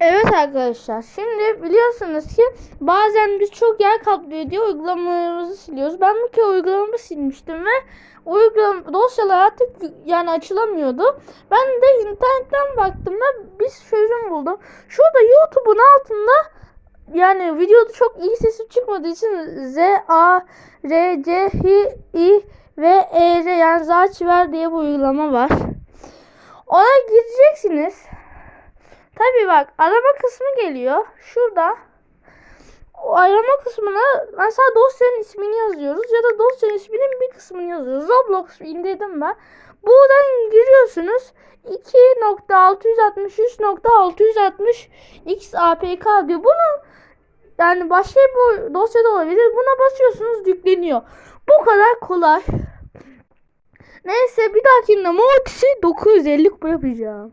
Evet arkadaşlar şimdi biliyorsunuz ki bazen biz çok yer kaplıyor diye uygulamalarımızı siliyoruz. Ben bir kere uygulamamı silmiştim ve uygulama dosyalar artık yani açılamıyordu. Ben de internetten baktım ve bir çözüm buldum. Şurada YouTube'un altında yani videoda çok iyi sesi çıkmadığı için Z A R C H I ve E R yani Zaçiver diye bir uygulama var. Ona gireceksiniz. Tabii bak arama kısmı geliyor. Şurada. O arama kısmına mesela dosyanın ismini yazıyoruz ya da dosyanın isminin bir kısmını yazıyoruz. Roblox indirdim ben. Buradan giriyorsunuz. 2.663.660 XAPK diyor. Bunu yani başka bir dosyada olabilir. Buna basıyorsunuz yükleniyor. Bu kadar kolay. Neyse bir dahakinde Moxie 950 yapacağım.